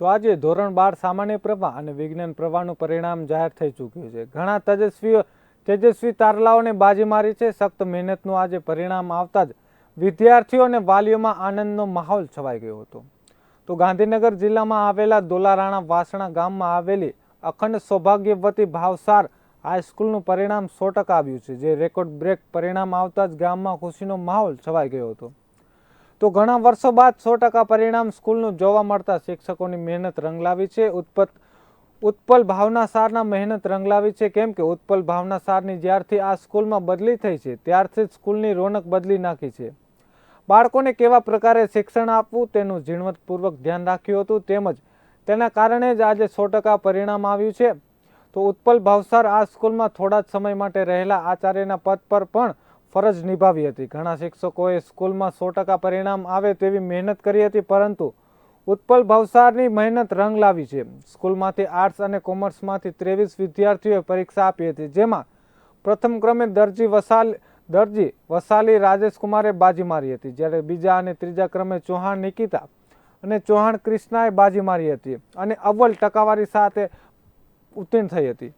તો આજે ધોરણ બાર સામાન્ય પ્રવાહ અને વિજ્ઞાન પ્રવાહનું પરિણામ જાહેર થઈ ચૂક્યું છે. ઘણા તેજસ્વીઓ તેજસ્વી તારલાઓને બાજી મારી છે. સખ્ત મહેનતનું આજે પરિણામ આવતા જ વિદ્યાર્થીઓ અને વાલીઓમાં આનંદનો માહોલ છવાઈ ગયો હતો. તો ગાંધીનગર જિલ્લામાં આવેલા દોલારાણા વાસણા ગામમાં આવેલી અખંડ સૌભાગ્યવતી ભાવસાર હાઈસ્કૂલનું પરિણામ સો ટકા આવ્યું છે, જે રેકોર્ડ બ્રેક પરિણામ આવતા જ ગામમાં ખુશીનો માહોલ છવાઈ ગયો હતો. તો ઘણા વર્ષો બાદ સો ટકા પરિણામ સ્કૂલનું જોવા મળતા શિક્ષકોની મહેનત રંગ લાવી છે. ઉત્પત, ઉત્પલ ભાવના સારના મહેનત રંગ લાવી છે. કેમ કે ઉત્પલ ભાવના સારની જ્યારથી આ સ્કૂલમાં બદલી થઈ છે, ત્યારથી જ સ્કૂલની રોનક બદલી નાખી છે. બાળકોને કેવા પ્રકારે શિક્ષણ આપવું તેનું ઝીણવટપૂર્વક ધ્યાન રાખ્યું હતું. તેમજ તેના કારણે જ આજે સો ટકા પરિણામ આવ્યું છે. તો ઉત્પલ ભાવસાર આ સ્કૂલમાં થોડા જ સમય માટે રહેલા આચાર્યના પદ પર પણ ફરજ નિભાવી હતી. ઘણા શિક્ષકોએ સ્કૂલમાં સો ટકા પરિણામ આવે તેવી મહેનત કરી હતી, પરંતુ ઉત્પલ ભાવસારની મહેનત રંગ લાવી છે. સ્કૂલમાંથી આર્ટ્સ અને કોમર્સમાંથી ત્રેવીસ વિદ્યાર્થીઓએ પરીક્ષા આપી હતી, જેમાં પ્રથમ ક્રમે દરજી વસાલ, દરજી વસાલી રાજેશકુમારે બાજી મારી હતી, જ્યારે બીજા અને ત્રીજા ક્રમે ચૌહાણ નિકિતા અને ચૌહાણ કૃષ્ણાએ બાજી મારી હતી અને અવ્વલ ટકાવારી સાથે ઉત્તીર્ણ થઈ હતી.